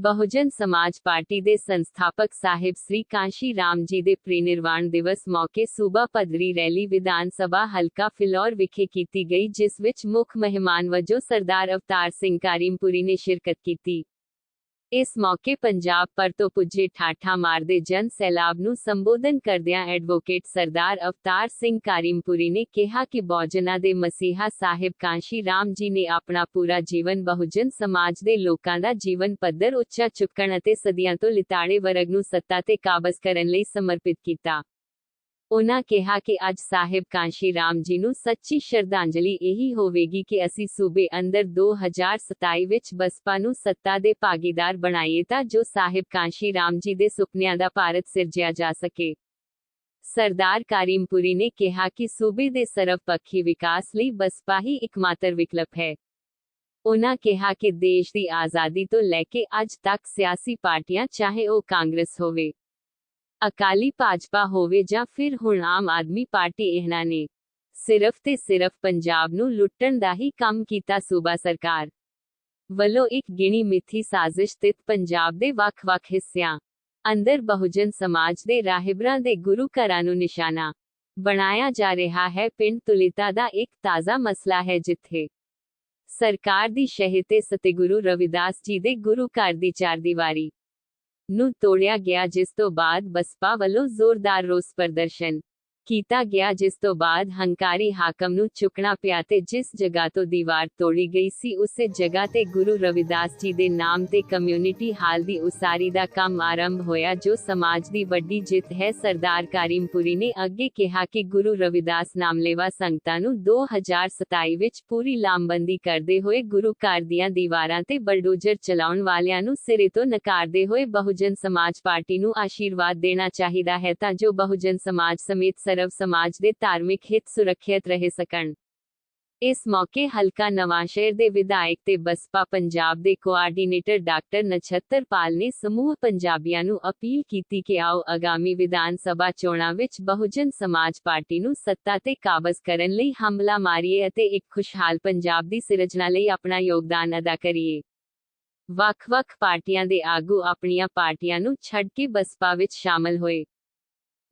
ਬਹੁਜਨ ਸਮਾਜ ਪਾਰਟੀ ਦੇ ਸੰਸਥਾਪਕ ਸਾਹਿਬ ਸ੍ਰੀ ਕਾਂਸ਼ੀ ਰਾਮ ਜੀ ਦੇ ਪ੍ਰੀਨਿਰਵਾਣ ਦਿਵਸ ਮੌਕੇ ਸੂਬਾ ਪੱਧਰੀ ਰੈਲੀ ਵਿਧਾਨ ਸਭਾ ਹਲਕਾ ਫਿਲੌਰ ਵਿਖੇ ਕੀਤੀ ਗਈ, ਜਿਸ ਵਿੱਚ ਮੁੱਖ ਮਹਿਮਾਨ ਵਜੋਂ ਸਰਦਾਰ ਅਵਤਾਰ ਸਿੰਘ ਕਾਰੀਮਪੁਰੀ ਨੇ ਸ਼ਿਰਕਤ ਕੀਤੀ। ਇਸ ਮੌਕੇ ਪੰਜਾਬ ਪਰ ਪੁੱਜੇ ਠਾਠਾ ਮਾਰਦੇ ਜਨ ਸੈਲਾਬ ਨੂੰ ਸੰਬੋਧਨ ਕਰਦਿਆਂ ਐਡਵੋਕੇਟ ਸਰਦਾਰ ਅਵਤਾਰ ਸਿੰਘ ਕਾਰਿਮਪੁਰੀ ਨੇ ਕਿਹਾ ਕਿ ਬਹੁਜਨਾਂ ਦੇ ਮਸੀਹਾ ਸਾਹਿਬ ਕਾਂਸ਼ੀ ਰਾਮ ਜੀ ਨੇ ਆਪਣਾ ਪੂਰਾ ਜੀਵਨ ਬਹੁਜਨ ਸਮਾਜ ਦੇ ਲੋਕਾਂ ਦਾ ਜੀਵਨ ਪੱਧਰ ਉੱਚਾ ਚੁੱਕਣ ਅਤੇ ਸਦੀਆਂ ਤੋਂ ਲਿਤਾੜੇ ਵਰਗ ਨੂੰ ਸੱਤਾ ਤੇ ਕਾਬਜ਼ ਕਰਨ ਲਈ ਸਮਰਪਿਤ ਕੀਤਾ। ਉਨ੍ਹਾਂ ਕਿਹਾ ਕਿ ਅੱਜ ਸਾਹਿਬ ਕਾਂਸ਼ੀ ਰਾਮ ਜੀ ਨੂੰ ਸੱਚੀ ਸ਼ਰਧਾਂਜਲੀ ਇਹੀ ਹੋਵੇਗੀ ਕਿ ਅਸੀਂ ਸੂਬੇ ਅੰਦਰ 2027 ਵਿੱਚ ਬਸਪਾ ਨੂੰ ਸੱਤਾ ਦੇ ਭਾਗੀਦਾਰ ਬਣਾਈਏ ਤਾਂ ਜੋ ਸਾਹਿਬ ਕਾਂਸ਼ੀ ਰਾਮ ਜੀ ਦੇ ਸੁਪਨਿਆਂ ਦਾ ਭਾਰਤ ਸਿਰਜਿਆ ਜਾ ਸਕੇ। ਸਰਦਾਰ ਕਾਰੀਮਪੁਰੀ ਨੇ ਕਿਹਾ ਕਿ ਸੂਬੇ ਦੇ ਸਰਵਪੱਖੀ ਵਿਕਾਸ ਲਈ ਬਸਪਾ ਹੀ ਇਕਮਾਤਰ ਵਿਕਲਪ ਹੈ। ਉਹਨਾਂ ਕਿਹਾ ਕਿ ਦੇਸ਼ ਦੀ ਆਜ਼ਾਦੀ ਤੋਂ ਲੈ ਕੇ ਅੱਜ ਤੱਕ ਸਿਆਸੀ ਪਾਰਟੀਆਂ, ਚਾਹੇ ਉਹ ਕਾਂਗਰਸ ਹੋਵੇ ਅਕਾਲੀ ਭਾਜਪਾ ਹੋਵੇ ਜਾਂ ਫਿਰ ਹੁਣ ਆਮ ਆਦਮੀ ਪਾਰਟੀ ਇਹਨਾਂ ਨੇ ਸਿਰਫ ਤੇ ਸਿਰਫ ਪੰਜਾਬ ਨੂੰ ਲੁੱਟਣ ਦਾ ਹੀ ਕੰਮ ਕੀਤਾ ਸੂਬਾ ਸਰਕਾਰ ਵੱਲੋਂ ਇੱਕ ਗਿਣੀ ਮਿੱਥੀ ਸਾਜ਼ਿਸ਼ ਤਿਤ ਪੰਜਾਬ ਦੇ ਵੱਖ-ਵੱਖ ਹਿੱਸਿਆਂ ਅੰਦਰ ਬਹੁਜਨ ਸਮਾਜ ਦੇ ਰਾਹਿਬਰਾਂ ਦੇ ਗੁਰੂ ਘਰਾਂ ਨੂੰ ਨਿਸ਼ਾਨਾ ਬਣਾਇਆ ਜਾ ਰਿਹਾ ਹੈ। ਪਿੰਡ ਤੁਲਿਤਾ ਦਾ ਇੱਕ ਤਾਜ਼ਾ ਮਸਲਾ ਹੈ ਜਿੱਥੇ ਸਰਕਾਰ ਦੀ ਸ਼ਹਿ ਤੇ ਸਤਿਗੁਰੂ ਰਵਿਦਾਸ ਜੀ ਦੇ ਗੁਰੂ ਘਰ ਦੀ ਚਾਰ ਦੀਵਾਰੀ ਨੂੰ ਤੋੜਿਆ ਗਿਆ ਜਿਸ ਤੋਂ ਬਾਅਦ ਬਸਪਾ ਵੱਲੋਂ ਜ਼ੋਰਦਾਰ ਰੋਸ ਪ੍ਰਦਰਸ਼ਨ। ਕੀਤਾ ਗਿਆ ਜਿਸ ਤੋਂ ਬਾਅਦ ਹੰਕਾਰੀ ਹਾਕਮ ਨੂੰ ਚੁੱਕਣਾ ਪਿਆ ਤੇ ਜਿਸ ਜਗ੍ਹਾ ਤੋਂ ਦੀਵਾਰ ਤੋੜੀ ਗਈ ਸੀ, ਉਸੇ ਜਗ੍ਹਾ ਤੇ ਗੁਰੂ ਰਵਿਦਾਸ ਜੀ ਦੇ ਨਾਮ ਤੇ ਕਮਿਊਨਿਟੀ ਹਾਲ ਦੀ ਉਸਾਰੀ ਦਾ ਕੰਮ ਆਰੰਭ ਹੋਇਆ, ਜੋ ਸਮਾਜ ਦੀ ਵੱਡੀ ਜਿੱਤ ਹੈ। ਸਰਦਾਰ ਕਾਰੀਮਪੁਰੀ ਨੇ ਅੱਗੇ ਕਿਹਾ ਕਿ ਗੁਰੂ ਰਵਿਦਾਸ ਨਾਮਲੇਵਾ ਸੰਗਤਾਂ ਨੂੰ 2027 ਵਿੱਚ ਪੂਰੀ ਲਾਮਬੰਦੀ ਕਰਦੇ ਹੋਏ ਗੁਰੂ ਘਰ ਦੀਆਂ ਦੀਵਾਰਾਂ ਤੇ ਬਲਡੋਜ਼ਰ ਚਲਾਉਣ ਵਾਲਿਆਂ ਨੂੰ ਸਿਰੇ ਤੋਂ ਨਕਾਰਦੇ ਹੋਏ ਬਹੁਜਨ ਸਮਾਜ ਪਾਰਟੀ ਨੂੰ ਆਸ਼ੀਰਵਾਦ ਦੇਣਾ ਚਾਹੀਦਾ ਹੈ ਤਾਂ ਜੋ ਬਹੁਜਨ ਸਮਾਜ ਸਮੇਤ ਸਰਵ ਸਮਾਜ ਦੇ ਧਾਰਮਿਕ ਹਿੱਤ ਸੁਰੱਖਿਅਤ ਰਹਿ ਸਕਣ। ਇਸ ਮੌਕੇ ਹਲਕਾ ਨਵਾਂਸ਼ਹਿਰ ਦੇ ਵਿਧਾਇਕ ਤੇ ਬਸਪਾ ਪੰਜਾਬ ਦੇ ਕੋਆਰਡੀਨੇਟਰ ਡਾਕਟਰ ਨਛੱਤਰਪਾਲ ਨੇ ਸਮੂਹ ਪੰਜਾਬੀਆਂ ਨੂੰ ਅਪੀਲ ਕੀਤੀ ਕਿ ਆਓ ਆਗਾਮੀ ਵਿਧਾਨ ਸਭਾ ਚੋਣਾਂ ਵਿੱਚ ਬਹੁਜਨ ਸਮਾਜ ਪਾਰਟੀ ਨੂੰ ਸੱਤਾ ਤੇ ਕਾਬਜ਼ ਕਰਨ ਲਈ ਹਮਲਾ ਮਾਰੀਏ ਅਤੇ ਇੱਕ ਖੁਸ਼ਹਾਲ ਪੰਜਾਬ ਦੀ ਸਿਰਜਣਾ ਲਈ ਆਪਣਾ ਯੋਗਦਾਨ ਅਦਾ ਕਰੀਏ। ਵੱਖ-ਵੱਖ ਪਾਰਟੀਆਂ ਦੇ ਆਗੂ ਆਪਣੀਆਂ ਪਾਰਟੀਆਂ ਨੂੰ ਛੱਡ ਕੇ ਬਸਪਾ ਵਿੱਚ ਸ਼ਾਮਲ ਹੋਏ।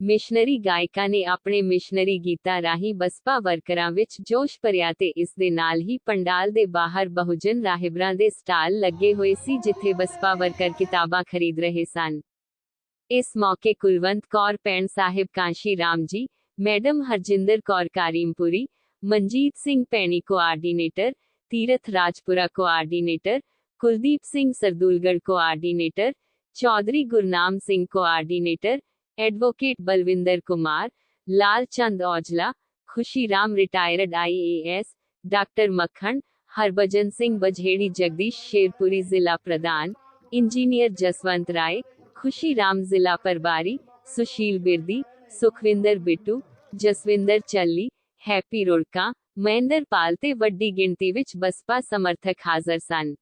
ਮਿਸ਼ਨਰੀ ਗਾਇਕਾਂ ਨੇ ਆਪਣੇ ਮਿਸ਼ਨਰੀ ਗੀਤਾਂ ਰਾਹੀਂ ਬਸਪਾ ਵਰਕਰਾਂ ਵਿੱਚ ਜੋਸ਼ ਭਰਿਆ ਤੇ ਇਸ ਦੇ ਨਾਲ ਹੀ ਪੰਡਾਲ ਦੇ ਬਾਹਰ ਬਹੁਜਨ ਰਾਹਿਬਰਾਂ ਦੇ ਸਟਾਲ ਲੱਗੇ ਹੋਏ ਸੀ ਜਿੱਥੇ ਬਸਪਾ ਵਰਕਰ ਕਿਤਾਬਾਂ ਖਰੀਦ ਰਹੇ ਸਨ। ਇਸ ਮੌਕੇ ਕੁਲਵੰਤ ਕੌਰ ਪੈਣ Sahib Kanshi Ram ji, madam Harjinder Kaur Karimpuri, Manjit Singh Paini coordinator, Tirath Rajpura coordinator, Kuldeep Singh Sardulgarh coordinator, Chaudhary Gurnam Singh coordinator advocate Balwinder Kumar Lal Chand Aujla Khushi Ram retired IAS doctor Makhan Harbhajan Singh Bajheri Jagdish Sherpuri ਜ਼ਿਲ੍ਹਾ ਪ੍ਰਧਾਨ engineer Jaswant ਰਾਏ ਖੁਸ਼ੀ ਰਾਮ ਜ਼ਿਲ੍ਹਾ ਪ੍ਰਭਾਰੀ ਸੁਸ਼ੀਲ ਬਿਰਦੀ ਸੁਖਵਿੰਦਰ ਬਿੱਟੂ ਜਸਵਿੰਦਰ ਚੱਲੀ happy Rurka Mahinder Pal ਤੇ ਵੱਡੀ ਗਿਣਤੀ ਵਿੱਚ ਬਸਪਾ ਸਮਰਥਕ ਹਾਜ਼ਰ ਸਨ।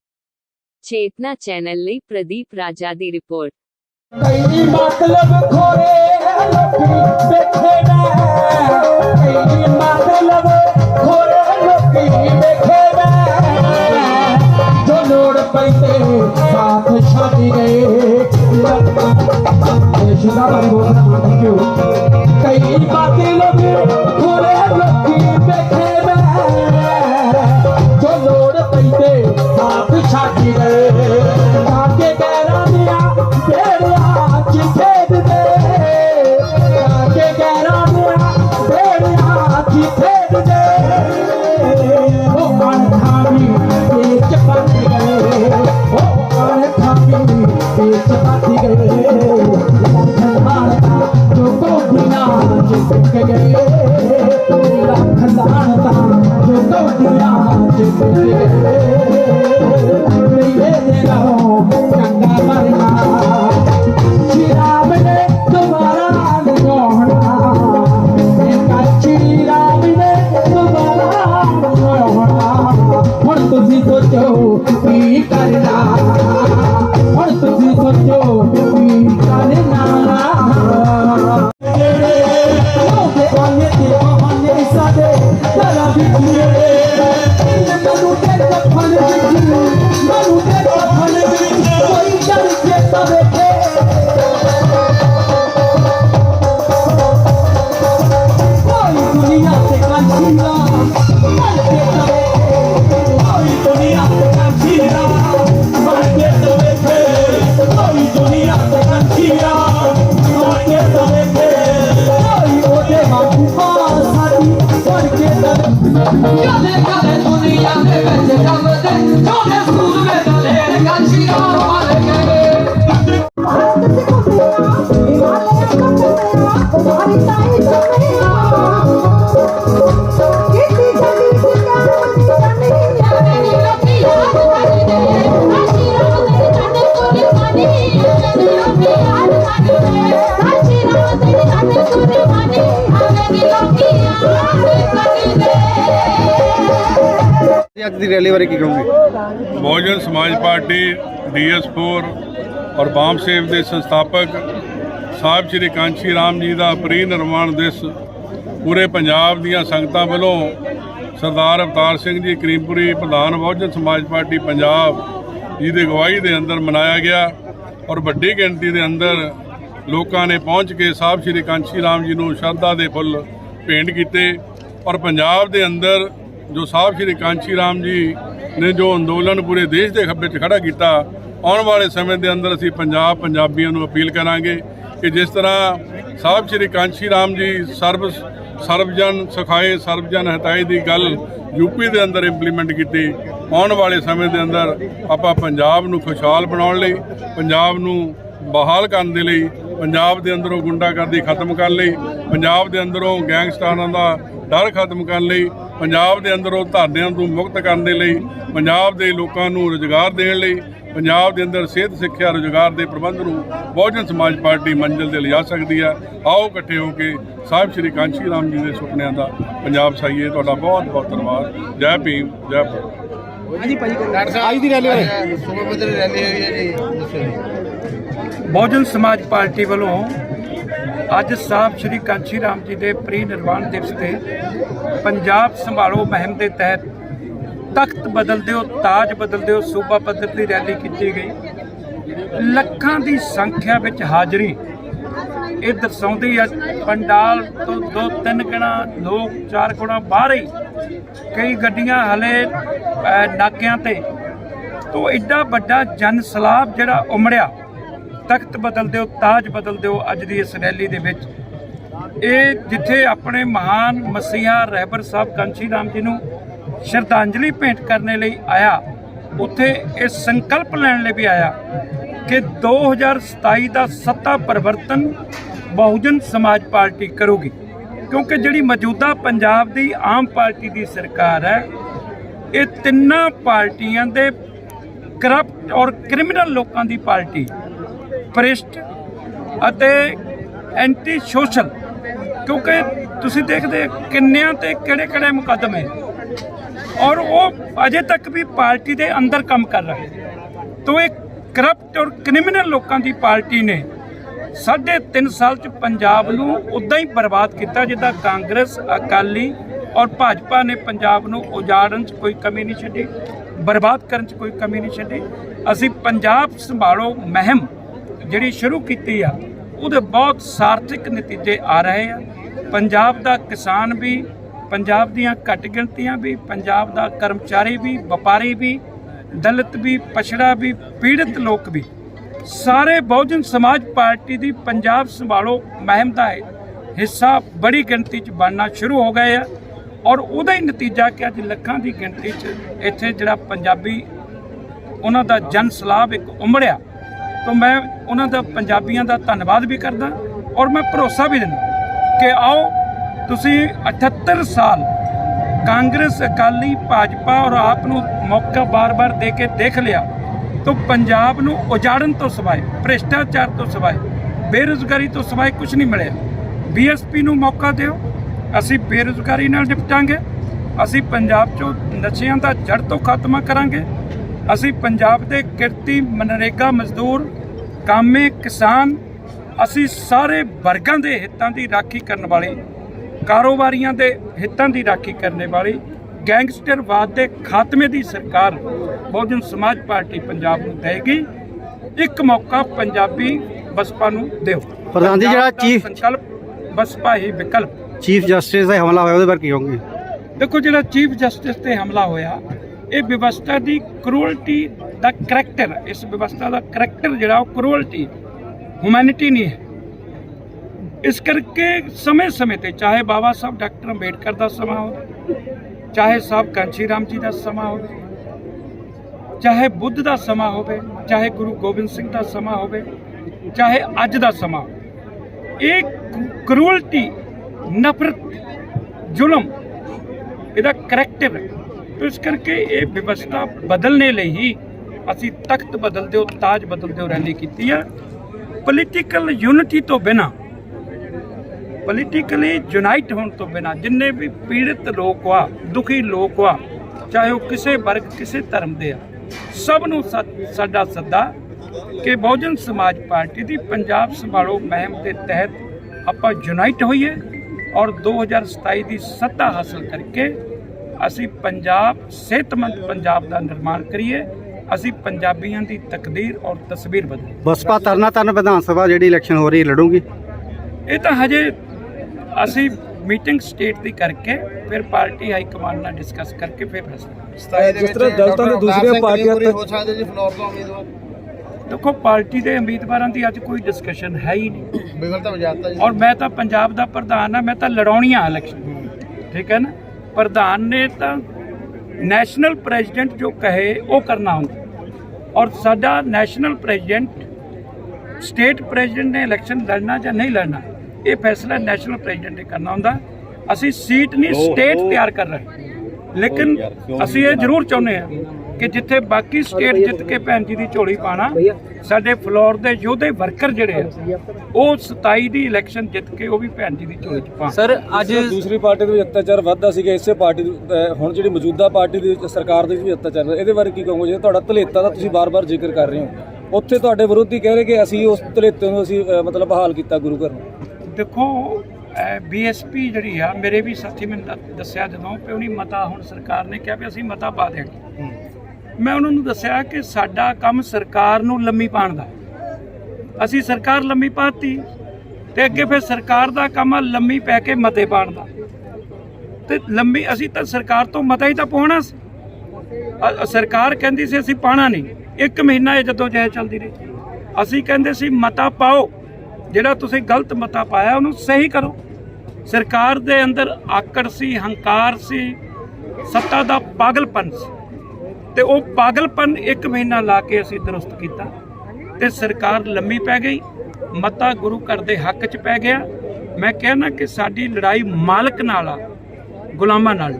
ਚੇਤਨਾ ਚੈਨਲ ਲਈ ਪ੍ਰਦੀਪ ਰਾਜਾ ਦੀ ਰਿਪੋਰਟ। ਕਈ ਮਤਲਬ ਇਹ ਸ਼ੁਦਾ ਬਾਰੇ ਬੋਲਣਾ ਥੈਂਕ ਯੂ ਕਈ ਮਤਲਬ ਖੋਰੇ ਲੋਕੀ ਬੈਠੇ ਨੇ ਜੋ ਲੋੜ ਪੈਂਦੇ ਅੱਜ ਬਾਰੇ ਕੀ ਕਹੋਗੇ? ਬਹੁਜਨ ਸਮਾਜ ਪਾਰਟੀ ਡੀਐਸ4 ਔਰ ਬਾਮ ਸੇਵ ਦੇ ਸੰਸਥਾਪਕ ਸਾਹਿਬ ਸ੍ਰੀ ਕਾਂਸ਼ੀ ਰਾਮ ਜੀ ਦਾ ਪ੍ਰੀ ਨਿਰਮਾਣ ਦਿਵਸ ਪੂਰੇ ਪੰਜਾਬ ਦੀਆਂ ਸੰਗਤਾਂ ਵੱਲੋਂ ਸਰਦਾਰ ਅਵਤਾਰ ਸਿੰਘ ਜੀ ਕਰੀਮਪੁਰੀ ਪ੍ਰਧਾਨ ਬਹੁਜਨ ਸਮਾਜ ਪਾਰਟੀ ਪੰਜਾਬ ਜੀ ਦੀ ਅਗਵਾਈ ਦੇ ਅੰਦਰ ਮਨਾਇਆ ਗਿਆ ਔਰ ਵੱਡੀ ਗਿਣਤੀ ਦੇ ਅੰਦਰ ਲੋਕਾਂ ਨੇ ਪਹੁੰਚ ਕੇ ਸਾਹਿਬ ਸ੍ਰੀ ਕਾਂਚੀ ਰਾਮ ਜੀ ਨੂੰ ਸ਼ਰਧਾ ਦੇ ਫੁੱਲ ਭੇਂਟ ਕੀਤੇ ਔਰ ਪੰਜਾਬ ਦੇ ਅੰਦਰ ਜੋ ਸਾਹਿਬ ਸ੍ਰੀ ਕਾਂਚੀ ਰਾਮ ਜੀ ਨੇ ਜੋ ਅੰਦੋਲਨ ਪੂਰੇ ਦੇਸ਼ ਦੇ ਖੱਬੇ 'ਚ ਖੜਾ ਕੀਤਾ, ਆਉਣ ਵਾਲੇ ਸਮੇਂ ਦੇ ਅੰਦਰ ਅਸੀਂ ਪੰਜਾਬ ਪੰਜਾਬੀਆਂ ਨੂੰ ਅਪੀਲ ਕਰਾਂਗੇ ਕਿ ਜਿਸ ਤਰ੍ਹਾਂ ਸਾਹਿਬ ਸ੍ਰੀ ਕਾਂਚੀ ਰਾਮ ਜੀ ਸਰਬ ਸਰਬਜਨ ਸਖਾਏ, ਸਰਬਜਨ ਹਟਾਏ ਦੀ ਗੱਲ ਯੂਪੀ ਦੇ ਅੰਦਰ ਇੰਪਲੀਮੈਂਟ ਕੀਤੀ, ਆਉਣ ਵਾਲੇ ਸਮੇਂ ਦੇ ਅੰਦਰ ਆਪਾਂ ਪੰਜਾਬ ਨੂੰ ਖੁਸ਼ਹਾਲ ਬਣਾਉਣ ਲਈ, ਪੰਜਾਬ ਨੂੰ ਬਹਾਲ ਕਰਨ ਦੇ ਲਈ, ਪੰਜਾਬ ਦੇ ਅੰਦਰੋਂ ਗੁੰਡਾਗਰਦੀ ਖਤਮ ਕਰਨ ਲਈ, ਪੰਜਾਬ ਦੇ ਅੰਦਰੋਂ ਗੈਂਗਸਟਰਾਂ ਦਾ ਡਰ ਖਤਮ ਕਰਨ ਲਈ ਪੰਜਾਬ ਦੇ ਅੰਦਰੋਂ ਧਰਨਿਆਂ ਤੋਂ ਮੁਕਤ ਕਰਨ ਦੇ ਲਈ ਪੰਜਾਬ ਦੇ ਲੋਕਾਂ ਨੂੰ ਰੁਜ਼ਗਾਰ ਦੇਣ ਲਈ ਪੰਜਾਬ ਦੇ ਅੰਦਰ ਸਿਹਤ ਸਿੱਖਿਆ ਰੁਜ਼ਗਾਰ ਦੇ ਪ੍ਰਬੰਧ ਨੂੰ ਬਹੁਜਨ ਸਮਾਜ ਪਾਰਟੀ ਮੰਜ਼ਿਲ ਤੇ ਲਿਜਾ ਸਕਦੀ ਹੈ। ਆਓ ਇਕੱਠੇ ਹੋ ਕੇ ਸਾਹਿਬ ਸ੍ਰੀ ਕਾਂਚੀ ਰਾਮ ਜੀ ਦੇ ਸੁਪਨਿਆਂ ਦਾ ਪੰਜਾਬ ਸਾਈਏ ਤੁਹਾਡਾ ਬਹੁਤ ਬਹੁਤ ਧੰਨਵਾਦ। ਜੈ ਭੀਮ ਜੈ ਭਾਰਤ। ਅੱਜ ਦੀ ਰੈਲੀ ਬਾਰੇ ਬਹੁਜਨ ਸਮਾਜ ਪਾਰਟੀ ਵੱਲੋਂ ਅੱਜ ਸਾਹਿਬ ਸ੍ਰੀ ਕਾਂਚੀ ਰਾਮ ਜੀ ਦੇ ਪ੍ਰੀ ਨਿਰਵਾਣ ਦਿਵਸ ਤੇ ਪੰਜਾਬ ਸੰਭਾਲੋ ਮੁਹਿੰਮ ਦੇ ਤਹਿਤ ਤਖਤ ਬਦਲ ਦਿਓ ਤਾਜ ਬਦਲ ਦਿਓ ਸੂਬਾ ਪੱਧਰ ਦੀ ਰੈਲੀ ਕੀਤੀ ਗਈ। ਲੱਖਾਂ ਦੀ ਸੰਖਿਆ ਵਿੱਚ ਹਾਜ਼ਰੀ। ਇਹ ਦਰਸਾਉਂਦੀ ਹੈ ਪੰਡਾਲ ਤੋਂ ਦੋ ਤਿੰਨ ਗੁਣਾ ਲੋਕ ਚਾਰ ਗੁਣਾ ਬਾਹਰ ਹੀ ਕਈ ਗੱਡੀਆਂ ਹਲੇ ਅਹ, ਨਾਕਿਆਂ ਤੇ। ਤੋਂ ਐਡਾ ਵੱਡਾ ਜਨ ਸਲਾਬ ਜਿਹੜਾ ਉਮੜਿਆ। ਤਖਤ ਬਦਲ ਦਿਓ, ਤਾਜ ਬਦਲ ਦਿਓ ਅੱਜ ਦੀ ਇਸ ਰੈਲੀ ਦੇ ਵਿੱਚ। ਇਹ ਜਿੱਥੇ ਆਪਣੇ ਮਹਾਨ ਮਸੀਹਾ ਰਹਿਬਰ ਸਾਹਿਬ ਕਾਂਚੀ ਰਾਮ ਜੀ ਨੂੰ ਸ਼ਰਧਾਂਜਲੀ ਭੇਂਟ ਕਰਨ ਲਈ ਆਇਆ, ਉੱਥੇ ਇਹ ਸੰਕਲਪ ਲੈਣ ਲਈ ਵੀ ਆਇਆ ਕਿ 2027 ਦਾ ਸੱਤਾ ਪਰਿਵਰਤਨ ਬਹੁਜਨ ਸਮਾਜ ਪਾਰਟੀ ਕਰੂਗੀ। ਕਿਉਂਕਿ ਜਿਹੜੀ ਮੌਜੂਦਾ ਪੰਜਾਬ ਦੀ ਆਮ ਪਾਰਟੀ ਦੀ ਸਰਕਾਰ ਹੈ, ਇਹ ਤਿੰਨਾਂ ਪਾਰਟੀਆਂ ਦੇ ਕਰਪਟ ਔਰ ਕ੍ਰਿਮੀਨਲ ਲੋਕਾਂ ਦੀ ਪਾਰਟੀ। ਭ੍ਰਿਸ਼ਟ ਅਤੇ ਐਂਟੀ ਸੋਸ਼ਲ ਕਿਉਂਕਿ ਤੁਸੀਂ ਦੇਖਦੇ ਕਿੰਨਿਆਂ ਤੇ ਕਿਹੜੇ ਕਿਹੜੇ ਮੁਕੱਦਮੇ ਔਰ ਉਹ ਅਜੇ ਤੱਕ ਵੀ ਪਾਰਟੀ ਦੇ ਅੰਦਰ ਕੰਮ ਕਰ ਰਹੇ ਤੋ ਇਹ ਕਰਪਟ ਔਰ ਕ੍ਰਿਮੀਨਲ ਲੋਕਾਂ ਦੀ ਪਾਰਟੀ ਨੇ ਸਾਢੇ ਤਿੰਨ ਸਾਲ ਚ ਪੰਜਾਬ ਨੂੰ ਉਦਾਂ ਹੀ ਬਰਬਾਦ ਕੀਤਾ, ਜਿੱਦਾਂ ਕਾਂਗਰਸ, ਅਕਾਲੀ ਔਰ ਭਾਜਪਾ ਨੇ ਪੰਜਾਬ ਨੂੰ ਉਜਾੜਨ ਚ ਕੋਈ ਕਮੀ ਨਹੀਂ ਛੱਡੀ, ਬਰਬਾਦ ਕਰਨ ਚ ਕੋਈ ਕਮੀ ਨਹੀਂ ਛੱਡੀ। ਅਸੀਂ ਪੰਜਾਬ ਸੰਭਾਲੋ ਮਹਿਮ ਜਿਹੜੀ ਸ਼ੁਰੂ ਕੀਤੀ ਆ, ਉਹਦੇ ਬਹੁਤ ਸਾਰਥਿਕ ਨਤੀਜੇ ਆ ਰਹੇ ਆ। ਪੰਜਾਬ ਦਾ ਕਿਸਾਨ ਵੀ, ਪੰਜਾਬ ਦੀਆਂ ਘੱਟ ਗਿਣਤੀਆਂ ਵੀ, ਪੰਜਾਬ ਦਾ ਕਰਮਚਾਰੀ ਵੀ, ਵਪਾਰੀ ਵੀ, ਦਲਿਤ ਵੀ, ਪਛੜਾ ਵੀ, ਪੀੜਤ ਲੋਕ ਵੀ। ਸਾਰੇ ਬਹੁਜਨ ਸਮਾਜ ਪਾਰਟੀ ਦੀ ਪੰਜਾਬ ਸੰਭਾਲੋ ਮਹਿਮ ਦਾ ਹਿੱਸਾ ਬੜੀ ਗਿਣਤੀ 'ਚ ਬਣਨਾ ਸ਼ੁਰੂ ਹੋ ਗਏ ਆ। ਔਰ ਉਹਦਾ ਹੀ ਨਤੀਜਾ ਕਿ ਅੱਜ ਲੱਖਾਂ ਦੀ ਗਿਣਤੀ 'ਚ ਇੱਥੇ ਜਿਹੜਾ ਪੰਜਾਬੀ, ਉਹਨਾਂ ਦਾ ਜਨ ਸਲਾਬ ਇੱਕ ਉਮੜਿਆ। ਤਾਂ ਮੈਂ ਉਹਨਾਂ ਦਾ ਪੰਜਾਬੀਆਂ ਦਾ ਧੰਨਵਾਦ ਵੀ ਕਰਦਾ ਔਰ ਮੈਂ ਭਰੋਸਾ ਵੀ ਦਿੰਦਾ ਕਿ ਆਓ ਤੁਸੀਂ 78 ਸਾਲ ਕਾਂਗਰਸ, ਅਕਾਲੀ, ਭਾਜਪਾ ਔਰ ਆਪ ਨੂੰ ਮੌਕਾ ਬਾਰ-ਬਾਰ ਦੇ ਕੇ ਦੇਖ ਲਿਆ ਤਾਂ ਪੰਜਾਬ ਨੂੰ ਉਜਾੜਨ ਤੋਂ ਸਿਵਾਏ, ਭ੍ਰਿਸ਼ਟਾਚਾਰ ਤੋਂ ਸਿਵਾਏ, ਬੇਰੁਜ਼ਗਾਰੀ ਤੋਂ ਸਿਵਾਏ ਕੁਝ ਨਹੀਂ ਮਿਲਿਆ। ਬੀਐਸਪੀ ਨੂੰ ਮੌਕਾ ਦਿਓ। ਅਸੀਂ ਬੇਰੁਜ਼ਗਾਰੀ ਨਾਲ ਨਿਪਟਾਂਗੇ। ਅਸੀਂ ਪੰਜਾਬ 'ਚੋਂ ਨਸ਼ਿਆਂ ਦਾ ਜੜ ਤੋਂ ਖਾਤਮਾ ਕਰਾਂਗੇ। ਅਸੀਂ ਪੰਜਾਬ ਦੇ ਕਿਰਤੀ ਮਨਰੇਗਾ ਮਜ਼ਦੂਰ ਕਾਮੇ ਕਿਸਾਨ ਅਸੀਂ ਸਾਰੇ ਵਰਗਾਂ ਦੇ ਹਿੱਤਾਂ ਦੀ ਰਾਖੀ ਕਰਨ ਵਾਲੇ ਕਾਰੋਬਾਰੀਆਂ ਦੇ ਹਿੱਤਾਂ ਦੀ ਰਾਖੀ ਕਰਨ ਵਾਲੀ ਗੈਂਗਸਟਰਵਾਦ ਦੇ ਖਾਤਮੇ ਦੀ ਸਰਕਾਰ ਬਹੁਜਨ ਸਮਾਜ ਪਾਰਟੀ ਪੰਜਾਬ ਨੂੰ ਦੇਗੀ ਇੱਕ ਮੌਕਾ ਪੰਜਾਬੀ ਬਸਪਾ ਨੂੰ ਦਿਓ। ਪ੍ਰਧਾਨ ਜੀ, ਜਿਹੜਾ ਚੀਫ- ਸੰਕਲਪ ਬਸਪਾ ਹੀ ਵਿਕਲਪ। ਚੀਫ ਜਸਟਿਸ ਦਾ ਹਮਲਾ ਹੋਇਆ ਉਹਦੇ ਬਾਰੇ ਕੀ ਕਹੋਗੇ? ਦੇਖੋ ਜਿਹੜਾ ਚੀਫ ਜਸਟਿਸ ਤੇ ਹਮਲਾ ਹੋਇਆ ਇਹ ਵਿਵਸਥਾ ਦੀ ਕਰੂਅਲਟੀ ਦਾ ਕਰੈਕਟਰ ਇਸ ਵਿਵਸਥਾ ਦਾ ਕਰੈਕਟਰ ਜਿਹੜਾ, ਉਹ ਕਰੂਅਲਟੀ ਹਿਊਮੈਨਿਟੀ ਨਹੀਂ ਹੈ। ਇਸ ਕਰਕੇ ਸਮੇਂ-ਸਮੇਂ ਤੇ, ਚਾਹੇ ਬਾਬਾ ਸਾਹਿਬ ਡਾਕਟਰ ਅੰਬੇਡਕਰ ਦਾ ਸਮਾਂ ਹੋਵੇ, ਚਾਹੇ ਸਾਹਿਬ ਕਾਂਚੀ ਰਾਮ ਜੀ ਦਾ ਸਮਾਂ ਹੋਵੇ, ਚਾਹੇ ਬੁੱਧ ਦਾ ਸਮਾਂ ਹੋਵੇ, ਚਾਹੇ ਗੁਰੂ ਗੋਬਿੰਦ ਸਿੰਘ ਦਾ ਸਮਾਂ ਹੋਵੇ, ਚਾਹੇ ਅੱਜ ਦਾ ਸਮਾਂ ਹੋਵੇ। ਇਹ ਕਰੂਅਲਟੀ ਨਫ਼ਰਤ, ਜ਼ੁਲਮ, ਇਹਦਾ ਕਰੈਕਟਰ ਹੈ। ਇਸ ਕਰਕੇ ਇਹ ਵਿਵਸਥਾ ਬਦਲਣੇ ਲਈ ਹੀ ਅਸੀਂ ਤਖਤ ਬਦਲ ਦਿਓ ਤਾਜ ਬਦਲ ਦਿਓ ਰੈਲੀ ਕੀਤੀ ਆ। ਪੋਲੀਟੀਕਲ ਯੂਨਿਟੀ ਤੋਂ ਬਿਨਾ ਪੋਲੀਟੀਕਲੀ ਯੂਨਾਈਟ ਹੋਣ ਤੋਂ ਬਿਨਾ, ਜਿੰਨੇ ਵੀ ਪੀੜਿਤ ਲੋਕ ਆ, ਦੁਖੀ ਲੋਕ ਆ, ਚਾਹੇ ਉਹ ਕਿਸੇ ਵਰਗ, ਕਿਸੇ ਧਰਮ ਦੇ ਆ, ਸਭ ਨੂੰ ਸਾਡਾ ਸੱਦਾ ਕਿ ਬਹੁਜਨ ਸਮਾਜ ਪਾਰਟੀ ਦੀ ਪੰਜਾਬ ਸੰਭਾਲੋ ਮਹਿਮ ਦੇ ਤਹਿਤ ਆਪਾਂ ਯੂਨਾਈਟ ਹੋਈਏ ਔਰ 2027 ਦੀ ਸੱਤਾ ਹਾਸਲ ਕਰਕੇ ਅਸੀਂ ਪੰਜਾਬ ਸਿਹਤਮੰਦ ਪੰਜਾਬ ਦਾ ਨਿਰਮਾਣ ਕਰੀਏ ਅਸੀਂ ਪੰਜਾਬੀਆਂ ਦੀ ਤਕਦੀਰ ਔਰ ਤਸਵੀਰ ਬਦਲੀਏ। ਬਸਪਾ ਤਰਨਾ ਤਾਰਨ ਵਿਧਾਨ ਸਭਾ ਜਿਹੜੀ ਇਲੈਕਸ਼ਨ ਹੋ ਰਹੀ ਹੈ ਲੜੂਗੀ? ਇਹ ਤਾਂ ਹਜੇ ਅਸੀਂ ਮੀਟਿੰਗ ਸਟੇਟ ਦੀ ਕਰਕੇ ਫਿਰ ਪਾਰਟੀ ਹਾਈ ਕਮਾਂਡ ਨਾਲ ਡਿਸਕਸ ਕਰਕੇ ਫਿਰ ਫੈਸਲਾ ਜਿਸ ਤਰ੍ਹਾਂ ਦਲਤਾਂ ਦੇ ਦੂਸਰੀਆਂ ਪਾਰਟੀਆਂ ਪੂਰੇ ਤੱਕ ਹੋ ਸਕਦੇ ਜੀ ਫਲੋਰ ਤੋਂ ਉਮੀਦਵਾਰ। ਦੇਖੋ ਪਾਰਟੀ ਦੇ ਉਮੀਦਵਾਰਾਂ ਦੀ ਅੱਜ ਕੋਈ ਡਿਸਕਸ਼ਨ ਹੈ ਹੀ ਨਹੀਂ। ਬਿਗਲ ਤਾਂ ਵਜਾਤਾ ਜੀ। ਔਰ ਮੈਂ ਤਾਂ ਪੰਜਾਬ ਦਾ ਪ੍ਰਧਾਨ ਆ ਮੈਂ ਤਾਂ ਲੜਾਉਣੀਆਂ ਇਲੈਕਸ਼ਨ ਠੀਕ ਹੈ ਨਾ? ਪ੍ਰਧਾਨ ਨੇ ਤਾਂ ਨੈਸ਼ਨਲ ਪ੍ਰੈਜ਼ੀਡੈਂਟ ਜੋ ਕਹੇ ਉਹ ਕਰਨਾ ਹੁੰਦਾ। ਔਰ ਸਾਡਾ ਨੈਸ਼ਨਲ ਪ੍ਰੈਜ਼ੀਡੈਂਟ ਸਟੇਟ ਪ੍ਰੈਜ਼ੀਡੈਂਟ ਨੇ ਇਲੈਕਸ਼ਨ ਲੜਨਾ ਜਾਂ ਨਹੀਂ ਲੜਨਾ ਇਹ ਫੈਸਲਾ ਨੈਸ਼ਨਲ ਪ੍ਰੈਜ਼ੀਡੈਂਟ ਨੇ ਕਰਨਾ ਹੁੰਦਾ। ਅਸੀਂ ਸੀਟ ਨਹੀਂ ਸਟੇਟ ਤਿਆਰ ਕਰ ਰਹੇ। ਲੇਕਿਨ ਅਸੀਂ ਇਹ ਜ਼ਰੂਰ ਚਾਹੁੰਦੇ ਹਾਂ ਕਿ ਜਿੱਥੇ ਬਾਕੀ ਸਟੇਟ ਜਿੱਤ ਕੇ ਭੈਣ ਜੀ ਦੀ ਝੋਲੀ ਪਾਣਾ ਸਾਡੇ ਫਲੋਰ ਦੇ ਯੋਧੇ ਵਰਕਰ ਜਿਹੜੇ ਆ ਉਹ 27 ਦੀ ਇਲੈਕਸ਼ਨ ਜਿੱਤ ਕੇ ਉਹ ਵੀ ਭੈਣ ਜੀ ਦੀ ਝੋਲੀ ਚ ਪਾਣ ਸਰ ਅੱਜ ਦੂਸਰੀ ਪਾਰਟੀ ਦੇ ਵਿੱਚ ਅਤਿਆਚਾਰ ਵੱਧਦਾ ਸੀਗਾ ਇਸੇ ਪਾਰਟੀ ਹੁਣ ਜਿਹੜੀ ਮੌਜੂਦਾ ਪਾਰਟੀ ਦੀ ਸਰਕਾਰ ਦੇ ਵਿੱਚ ਵੀ ਅਤਿਆਚਾਰ ਹੁੰਦਾ। ਇਹਦੇ ਬਾਰੇ ਕੀ ਕਹੋਗੇ? ਜੇ ਤੁਹਾਡਾ ਧਲੇਤਾ ਦਾ ਤੁਸੀਂ ਬਾਰ-ਬਾਰ ਜ਼ਿਕਰ ਕਰ ਰਹੇ ਹੋ ਉੱਥੇ ਤੁਹਾਡੇ ਵਿਰੋਧੀ ਕਹਿ ਰਹੇ ਕਿ ਅਸੀਂ ਉਸ ਧਲੇਤੇ ਨੂੰ ਅਸੀਂ ਮਤਲਬ ਬਹਾਲ ਕੀਤਾ ਗੁਰੂ ਘਰ ਨੂੰ। ਦੇਖੋ ਬੀਐਸਪੀ ਜਿਹੜੀ ਆ ਮੇਰੇ ਵੀ ਸਾਥੀ ਮੈਨੂੰ ਦੱਸਿਆ ਜਦੋਂ ਕਿ ਉਹਨੀ ਮਤਾ ਹੁਣ ਸਰਕਾਰ ਨੇ ਕਿਹਾ ਵੀ ਅਸੀਂ ਮਤਾ ਪਾ ਦਿਆਂਗੇ। ਮੈਂ ਉਹਨਾਂ ਨੂੰ ਦੱਸਿਆ ਕਿ ਸਾਡਾ ਕੰਮ ਸਰਕਾਰ ਨੂੰ ਲੰਮੀ ਪਾਉਣ ਦਾ। ਅਸੀਂ ਸਰਕਾਰ ਲੰਮੀ ਪਾਤੀ ਤੇ ਅੱਗੇ ਫਿਰ ਸਰਕਾਰ ਦਾ ਕੰਮ ਆ ਲੰਮੀ ਪੈ ਕੇ ਮਤੇ ਪਾਉਣ ਦਾ। ਤੇ ਲੰਮੀ ਅਸੀਂ ਤਾਂ ਸਰਕਾਰ ਤੋਂ ਮਤਾ ਹੀ ਤਾਂ ਪਾਉਣਾ ਸੀ। ਸਰਕਾਰ ਕਹਿੰਦੀ ਸੀ ਅਸੀਂ ਪਾਣਾ ਨਹੀਂ। ਇੱਕ ਮਹੀਨਾ ਇਹ ਜਦੋਂ ਜਹਿ ਚੱਲਦੀ ਰਹੀ। ਅਸੀਂ ਕਹਿੰਦੇ ਸੀ ਮਤਾ ਪਾਓ। ਜਿਹੜਾ ਤੁਸੀਂ ਗਲਤ ਮਤਾ ਪਾਇਆ ਉਹਨੂੰ ਸਹੀ ਕਰੋ। ਸਰਕਾਰ ਦੇ ਅੰਦਰ ਆਕੜ ਸੀ, ਹੰਕਾਰ ਸੀ, ਸੱਤਾ ਦਾ ਪਾਗਲਪਨ ਸੀ। ਤੇ ਉਹ ਪਾਗਲਪਨ ਇੱਕ ਮਹੀਨਾ ਲਾ ਕੇ ਅਸੀਂ ਦਰੁਸਤ ਕੀਤਾ। ਤੇ ਸਰਕਾਰ ਲੰਮੀ ਪੈ ਗਈ, ਮਤਾ ਗੁਰੂ ਘਰ ਦੇ ਹੱਕ 'ਚ ਪੈ ਗਿਆ। ਮੈਂ ਕਹਿਣਾ ਕਿ ਸਾਡੀ ਲੜਾਈ ਮਾਲਕ ਨਾਲ ਆ, ਗੁਲਾਮਾਂ ਨਾਲ।